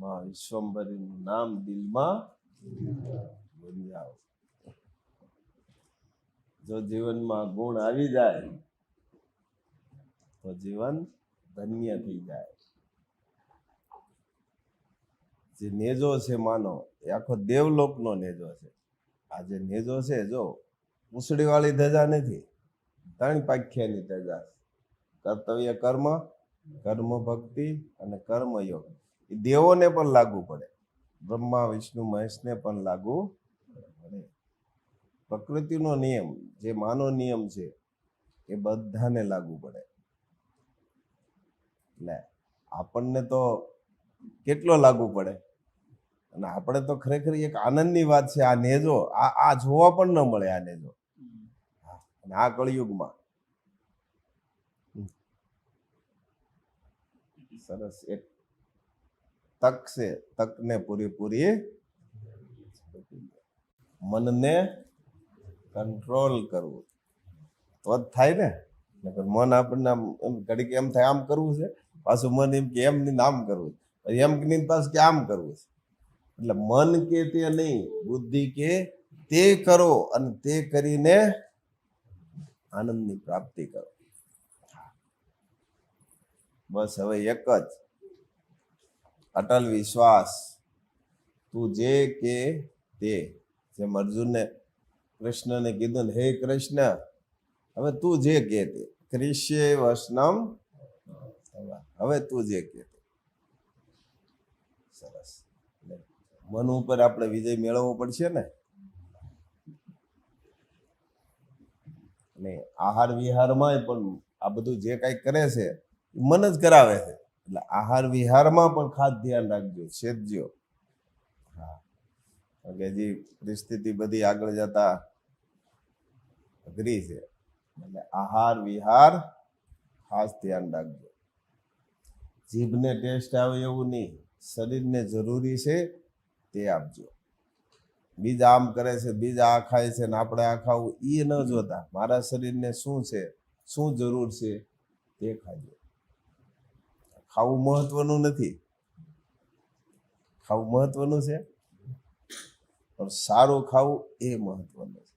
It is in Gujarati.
માં વિશ્વંભરીનું નામ દિલમાં ગુંજાવ. જો જીવનમાં ગુણ આવી જાય, તો જીવન ધન્ય થઈ જાય. જે નેજો છે, માનો, એ આખો દેવલોકનો નેજો છે. આ જે નેજો છે, જો પૂંછડી વાળી ધજા નથી, ત્રણ પાખ્યાની ધજા કર્તવ્ય કર્મ કર્મ ભક્તિ અને કર્મયોગ દેવોને પણ લાગુ પડે. બ્રહ્મા, વિષ્ણુ, મહેશને પણ લાગુ પડે. પ્રકૃતિનો નિયમ, જે માનો નિયમ છે, એ બધાને લાગુ પડે. એટલે આપણને તો કેટલો લાગુ પડે? અને આપણે તો ખરેખર એક આનંદની વાત છે, આ નેજો, આ આ જોવા પણ ન મળે આ નેજો. અને આ કળિયુગમાં. સરસ, એક તક છે તકને પૂરેપૂરી મનને કંટ્રોલ કરવું. તો જ થાય ને. નકર મન આપણને એમ ઘડીક એમ થાય, આમ કરવું છે. પાછું મન એમ કે એમ નહીં આમ કરવું છે. એમ એમ નહીં પાછું કે આમ કરવું છે. એટલે મન કે તે નહીં, બુદ્ધિ કે તે કરો અને તે કરીને આનંદની પ્રાપ્તિ કરો. બસ હવે એક જ. અટલ વિશ્વાસ, તું જે કે તે જેમ અર્જુનને, કૃષ્ણને કીધું હે કૃષ્ણ, હવે તું જે કે તે ક્રિશ્ય વસનમ હવે તું જે કે તે. સરસ. મન ઉપર આપણે વિજય મેળવવો પડશે ને? આહાર વિહારમાં પણ આ બધું જે કાંઈ કરે છે મન જ કરાવે છે. એટલે આહાર વિહારમાં પણ ખાસ ધ્યાન રાખજો, છેદજો. હા. કારણ પરિસ્થિતિ બધી આગળ જતા અઘરી છે. એટલે આહાર વિહાર ખાસ ધ્યાન રાખજો. જીભને ટેસ્ટ આવે એવું નહીં, શરીરને જરૂરી છે તે આપજો. બીજા આમ કરે છે, બીજા આ ખાય છે ને આપણે આ ખાવું એ ન જોતા. મારા શરીરને શું છે, શું જરૂર છે તે ખાજો. ખાવું મહત્વનું નથી. ખાવું મહત્વનું છે પણ સારું ખાવું એ મહત્વનું છે.